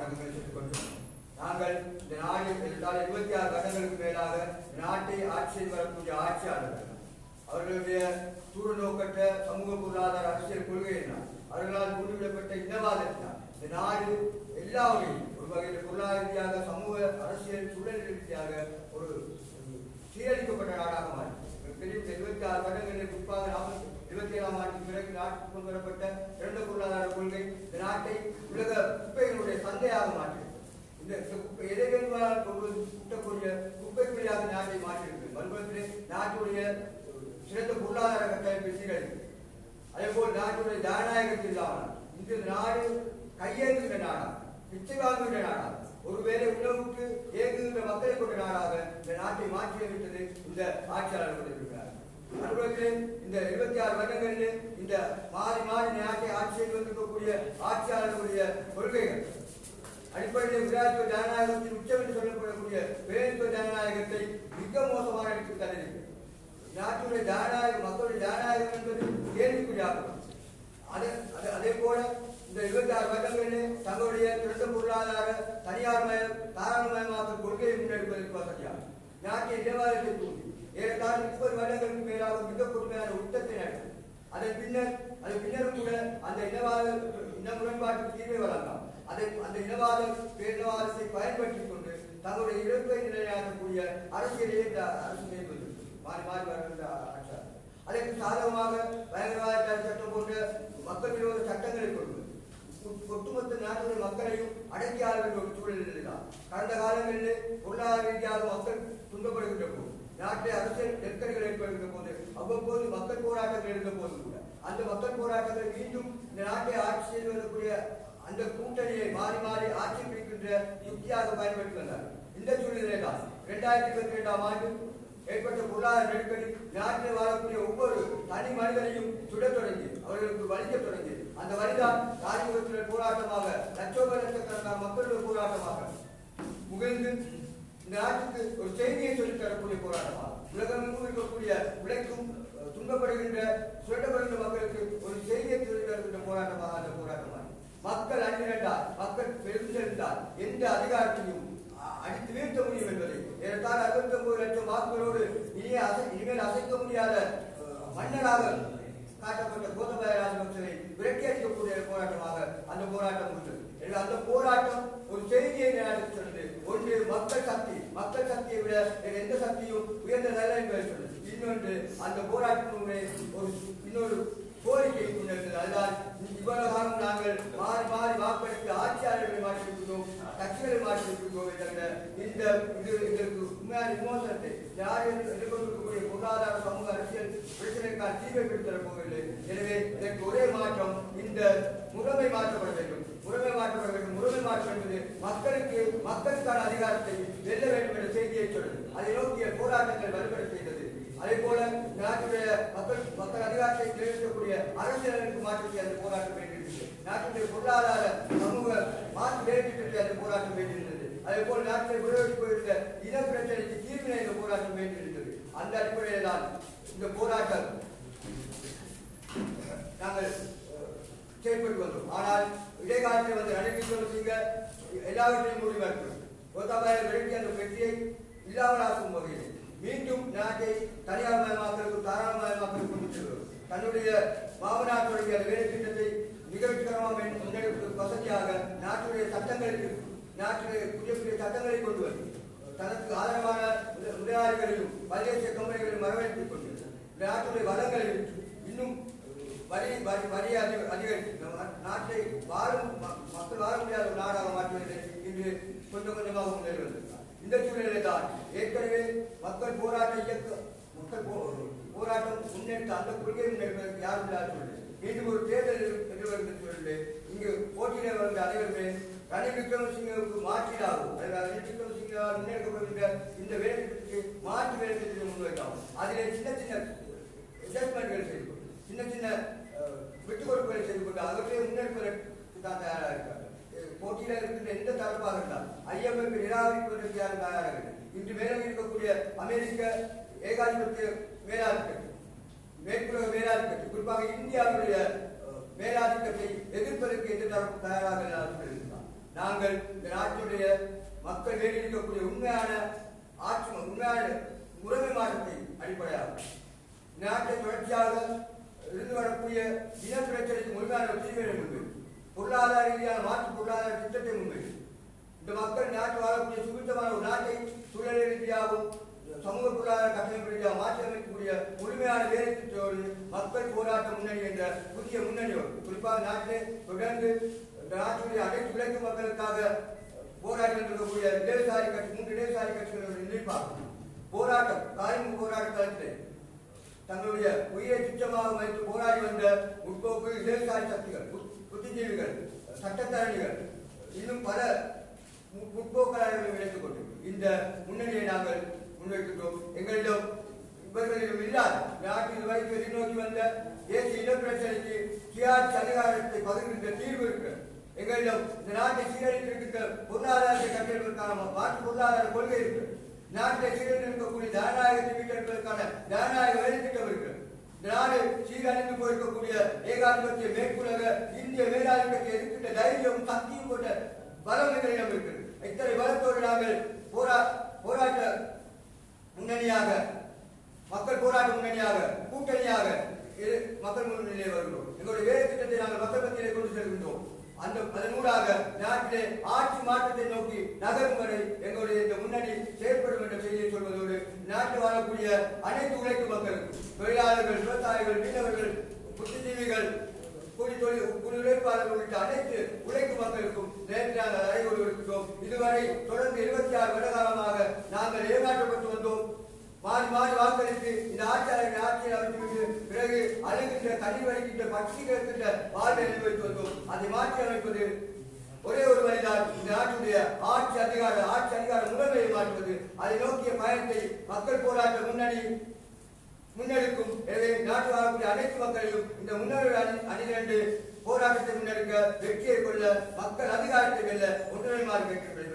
வணக்கங்களை சொல்லிக்கொண்டோம் நாங்கள் இந்த நாட்டில் இருந்தால் இருபத்தி ஆறு வருடங்களுக்கு மேலாக நாட்டை ஆட்சி செய்து வரக்கூடிய ஆட்சியாளர்கள் அவர்களுடைய தூர நோக்கற்ற சமூக பொருளாதார அரசியல் கொள்கையினால் அவர்களால் முன்னிடப்பட்ட இனவாதத்தினால் இந்த நாடு எல்லா வகையிலும் ஒரு வகையில் பொருளாதார ரீதியாக சமூக அரசியல் சூழல் ரீதியாக ஒரு சீரழிக்கப்பட்ட நாடாக மாறி தெரியும் இருபத்தி ஆறு வருடங்களுக்கு குறிப்பாக நாற்பத்தி இருபத்தி ஏழாம் ஆண்டுக்கு பிறகு நாட்டுக்கு கொண்டு வரப்பட்ட இரண்டு பொருளாதார கொள்கை இந்த நாட்டை உலக சந்தையாக மாற்றியது. இந்த குப்பை கூட்டக்கூடிய குப்பைக்குழியாக நாட்டை மாற்றிருக்கு மறுபுறத்திலே நாட்டுடைய சிறந்த பொருளாதார கட்டமைப்பை சீரழித்து அதே போல் நாட்டுடைய ஜனநாயகத்தில் இல்லாமல் இந்த நாடு கையேந்துகின்ற நாடா பிச்சை வாங்குகின்ற நாடா ஒருவேளை உணவுக்கு ஏங்குகின்ற மக்களை கொண்ட நாடாக இந்த நாட்டை மாற்றியமைத்தது இந்த ஆட்சியாளர் கொண்டிருக்கிறார். மறுபுறத்திலே இந்த இருபத்தி ஆறு வருடங்களிலே இந்த மாறி மாறி நாட்டை ஆட்சி செய்து வந்திருக்கக்கூடிய ஆட்சியாளர்களுடைய அடிப்படையில் விராட்ப ஜனநாயகத்தின் உச்சம் என்று சொல்லப்படக்கூடிய வேலைத்துவ ஜனநாயகத்தை மிக மோசமாக எடுத்து தள்ளியிருக்கு நாட்டுடைய ஜனநாயகம் மக்களுடைய ஜனநாயகம் என்பது கேள்விக்குறியாகும். அதே அதே- போல இந்த இருபத்தி ஆறு வருடங்களிலே தங்களுடைய திறந்த பொருளாதார தனியார் மயம் தாராளமயமாக்கல் கொள்கையை முன்னெடுப்பதற்கு வசதியாகும். நாட்டிய நிலவாரத்தை தூண்டி ஏறத்தாழ முப்பது வருடங்களுக்கு மேலாக மிக கொடுமையான உச்சத்தை நடக்கும் அதன் பின்னர் அதன் பின்னரும் கூட அந்த இனவாத இன முரண்பாட்டுக்கு தீர்வை வழங்கலாம் அதை அந்த இனவாத பேரினவாதத்தை பயன்படுத்திக் கொண்டு தங்களுடைய இழப்பை நிலையாக்கக்கூடிய அரசியலே இந்த அரசு மேம்பது மாறி மாறி வருகின்ற ஆட்சியாளர். அதற்கு சாதகமாக பயங்கரவாத சட்டம் போன்ற மக்கள் விரோத சட்டங்களை கொண்டு ஒட்டுமொத்த நாட்டுடைய மக்களையும் அடக்கி ஆள வேண்டிய ஒரு சூழல் கடந்த காலங்களில் பொருளாதார ரீதியாக மக்கள் துன்பப்படுகின்ற போது நாட்டில் அரசியல் நெருக்கடிகள் ஏற்படுகின்ற போது அவ்வப்போது மக்கள் போராட்டங்கள் இருந்த போது கூட அந்த மக்கள் போராட்டங்கள் மீண்டும் இந்த நாட்டை ஆட்சி செய்து வரக்கூடிய அந்த கூட்டணியை மாறி மாறி ஆட்சி பிடிக்கின்ற யுக்தியாக பயன்படுத்தி வந்தார். இந்த சூழ்நிலைதான் இரண்டாயிரத்தி இருபத்தி இரண்டாம் ஆண்டு ஏற்பட்ட பொருளாதார நெருக்கடி நாட்டில் வாழக்கூடிய ஒவ்வொரு தனி மனிதனையும் சுடத் தொடங்கி அவர்களுக்கு வலிக்க தொடங்கி அந்த வழிதான் ராஜபுரத்தினர் போராட்டமாக லட்சோப லட்சக்கணக்கான மக்களுடைய போராட்டமாக முகிழ்ந்து இந்த நாட்டுக்கு ஒரு செய்தியை சொல்லித் தரக்கூடிய போராட்டமாக உலகமெங்கும் இருக்கக்கூடிய உழைக்கும் துன்பப்படுகின்ற சுரண்டப்படுகின்ற மக்களுக்கு ஒரு செய்தியை சொல்லித் தருகின்ற போராட்டமாக அந்த போராட்டமாக மக்கள் அணிதிரண்டால் மக்கள் பெருந்திருந்தால் எந்த அதிகாரத்தையும் அடித்து வீழ்த்த முடியும் என்பதை. ஏறத்தாழ அறுபத்தி ஒன்பது லட்சம் வாக்குகளோடு இனிய அசை இனிமேல் அசைக்க முடியாத மன்னராக காட்டப்பட்ட கோதபாய ராஜபக்சரை விரட்டி அடிக்கக்கூடிய போராட்டமாக அந்த போராட்டம் உண்டு எனவே அந்த போராட்டம் ஒரு செய்தியை நிலைநாட்டி சொன்னது ஒன்று மக்கள் சக்தி. மக்கள் சக்தியை விட எந்த சக்தியும் உயர்ந்ததல்ல என்பதை சொன்னது இன்னொன்று அந்த போராட்டத்தினுடைய ஒரு இன்னொரு கோரிக்கை முன்னெடுத்தது அதுதான் இவ்வளவு நாங்கள் மாறி மாறி வாக்களித்து ஆட்சியாளர்களை மாற்றியிருக்கிறோம் கட்சிகளை மாற்றியிருக்கிறோம் தவிர இந்த இது இதற்கு உண்மையான விமோசனத்தை யாரும் எதிர்கொண்டிருக்கக்கூடிய பொருளாதார சமூக அரசியல் பிரச்சனைக்கான தீர்வை பெற்றுத்தரப் போவதில்லை. எனவே இதற்கு ஒரே மாற்றம் இந்த முறைமை மாற்றப்பட வேண்டும். முறைமை மாற்றப்பட வேண்டும். முறைமை மாற்றம் என்பது மக்களுக்கு மக்களுக்கான அதிகாரத்தை வெல்ல வேண்டும் என்ற செய்தியை சொல்லும். அதை நோக்கிய போராட்டங்கள் வலுப்பட செய்தது. அதே போல நாட்டுடைய மக்கள் மக்கள் அதிகாரத்தை நிறைவேற்றக்கூடிய அரசியலமைப்பு மாற்றத்தை அந்த போராட்டம் வேண்டியிருந்தது நாட்டுடைய பொருளாதார சமூக மாற்று வேண்டியிருந்தது அந்த போராட்டம் வேண்டியிருந்தது அதே போல நாட்டில் விரோதி போயிருந்த இன பிரச்சனைக்கு தீர்வினை இந்த போராட்டம் வேண்டியிருந்தது அந்த அடிப்படையில் தான் இந்த போராட்டம் நாங்கள் செயல்பட்டு வந்தோம். ஆனால் இடைக்காலத்தில் வந்து நடைபெற்று விக்ரமசிங்க எல்லாவற்றையும் முடிவெடுக்கும் கோத்தாபாய விரட்டி அந்த பெட்டியை இல்லாமலாக்கும் வகையில் மீண்டும் நாட்டை தனியார் மயமாக்கலுக்கும் தாராளமயமாக்கலுக்கும் கொண்டு தன்னுடைய மாமனாட்டுடைய வேலை திட்டத்தை மிக வெற்றிகரமாக முன்னெடுப்பதற்கு வசதியாக நாட்டுடைய சட்டங்களுக்கு நாட்டுடைய புதிய புதிய சட்டங்களை கொண்டு வந்து தனக்கு ஆதரவான முதலாளிகளையும் பல்வேறு கம்பெனிகளையும் வரவேற்றுக் கொண்டு நாட்டுடைய வளங்களை இன்னும் வரி வரி வரி அதிகரித்து நாட்டை வாழும் மக்கள் வாழ முடியாத ஒரு நாடாக மாற்றுவதை இன்று கொஞ்சம் கொஞ்சமாக முன்னேறி வந்திருக்கிறார். இந்த சூழ்நிலை தான் ஏற்கனவே மக்கள் போராட்ட இயக்க மக்கள் போராட்டம் முன்னெடுத்த அந்த கொள்கை முன்னெடுப்பதற்கு யாரும் இல்லாத சூழ்நிலை மீண்டும் ஒரு தேர்தல் எதிர்வருகின்ற சூழ்நிலை இங்கு போட்டியிட வந்த அனைவருமே ரணில் விக்ரமசிங்கவுக்கு மாற்றீடாகும். ரணில் விக்ரமசிங்கவால் முன்னெடுக்கப்படுகின்ற இந்த வேலைக்கு மாற்று வேலைத்திட்டத்தை முன்வைக்கலாம் அதிலே சின்ன சின்ன அட்ஜஸ்ட்மெண்ட்கள் செய்து சின்ன சின்ன விட்டுக் கொடுப்புகளை செய்து கொண்டு அதற்கே முன்னெடுப்பதற்கு தான் தயாராக இருக்காங்க. போட்டியில இருக்கிற எந்த தரப்பாக இருந்தால் ஐஎம்எஃப் நிராகரிப்பதற்கு யாரும் தயாராக இல்லை இன்று மேலும் இருக்கக்கூடிய அமெரிக்க ஏகாதிபத்திய மேலாதிக்கத்தை மேற்குலக மேலாதிக்கத்தை குறிப்பாக இந்தியாவுடைய மேலாதிக்கத்தை எதிர்ப்பதற்கு எந்த தரப்பு தயாராக இல்லாத நாங்கள் இந்த நாட்டுடைய மக்கள் வேண்டியிருக்கக்கூடிய உண்மையான ஆட்சி உண்மையான உறவு மாற்றத்தை அடிப்படையாக நாட்டை தொடர்ச்சியாக இருந்து வரக்கூடிய இன பிரச்சனைக்கு முழுமையான தீவிரம் தீர்வை பொருளாதார ரீதியான மாற்று பொருளாதார திட்டத்தை முன்வை இந்த மக்கள் நாட்டு வாழக்கூடிய சுபித்தமான ஒரு நாட்டை சூழல் ரீதியாகவும் சமூக பொருளாதார கட்டமைப்பு ரீதியாக மாற்றியமைக்கக்கூடிய முழுமையான வேலை திட்டத்தோடு மக்கள் போராட்ட முன்னணி என்ற புதிய முன்னணியோடு குறிப்பாக நாட்டிலே தொடர்ந்து இந்த நாட்டுடைய அனைத்து உழைக்கும் மக்களுக்காக போராட்டம் இருக்கக்கூடிய இடதுசாரி கட்சி மூன்று இடதுசாரி கட்சிகளோட நிலைப்பாக போராட்டம் காரிம போராட்ட தளத்திலே தங்களுடைய உயிரை துச்சமாக வைத்து போராடி வந்த முற்போக்கு இடதுசாரி சக்திகள் புத்திஜீவிகள் சட்டத்தரணிகள் இன்னும் பல முற்போக்காளர்களும் இணைத்துக் கொண்டு இந்த முன்னணியை நாங்கள் முன்வைக்கின்றோம். எங்களிடம் இவர்களிடம் இல்லாத நாட்டில் இதுவரைக்கும் எதிர்நோக்கி வந்த தேசிய இனப்பிரச்சனைக்கு சுயாட்சி அதிகாரத்தை பகிர்கின்ற தீர்வு இருக்கிறது. எங்களிடம் இந்த நாட்டை சீரழித்திருக்கின்ற பொருளாதாரத்தை கட்டியதற்கான மாற்று பொருளாதார கொள்கை இருக்கிறது. நாட்டை சீரழித்திருக்கக்கூடிய ஜனநாயகத்தை மீட்டெடுப்பதற்கான ஜனநாயக வேலை திட்டம் இருக்கிறது. சீரழிந்து போயிருக்கக்கூடிய ஏகாதிபத்திய மேற்குலக இந்திய மேலாதிபத்திய எதிர்க்கின்ற தைரியம் சக்தியும் கொண்ட பலம் எங்களிடம் இருக்கிறது. இத்தனை பலத்தோடு நாங்கள் போரா போராட்ட முன்னணியாக மக்கள் போராட்ட முன்னணியாக கூட்டணியாக மக்கள் முன்னணியிலே வருகிறோம். எங்களுடைய வேலை திட்டத்தை நாங்கள் மக்கள் மத்தியிலே கொண்டு செல்கின்றோம். அந்த அதனூடாக நாட்டிலே ஆட்சி மாற்றத்தை நோக்கி நகரும் வரை எங்களுடைய இந்த முன்னணி செயல்படும் என்ற செய்தியை சொல்வதோடு நாட்டில் வாழக்கூடிய அனைத்து உழைக்கும் மக்கள் தொழிலாளர்கள் விவசாயிகள் மீனவர்கள் புத்திஜீவிகள் கூலி தொழில் கூலி உழைப்பாளர்கள் உள்ளிட்ட அனைத்து உழைக்கும் மக்களுக்கும் நேற்று நாங்கள் அறைகூறி இதுவரை தொடர்ந்து இருபத்தி ஆறு வருட காலமாக நாங்கள் ஏமாற்றப்பட்டு வந்தோம். மாறி மாறி வாக்களித்து இந்த ஆட்சியாளர்கள் ஆட்சியில் அமைத்துவிட்டு பிறகு அழுகின்ற கண்ணி வலிக்கின்ற பட்சி கிடக்கின்ற வாழ்வை அனுபவித்து வந்தோம். அதை மாற்றி அமைப்பது ஒரே ஒரு வழிதான். இந்த நாட்டுடைய ஆட்சி அதிகார ஆட்சி அதிகார முதன்மையை மாற்றுவது. அதை நோக்கிய பயணத்தை மக்கள் போராட்ட முன்னணி முன்னெடுக்கும். எனவே நாட்டு வாழக்கூடிய அனைத்து மக்களையும் இந்த முன்னணி அணி அணிதிரண்டு போராட்டத்தை முன்னெடுக்க வெற்றியை கொள்ள மக்கள் அதிகாரத்தை வெல்ல ஒன்றுமைமாறு கேட்கப்படுகிறது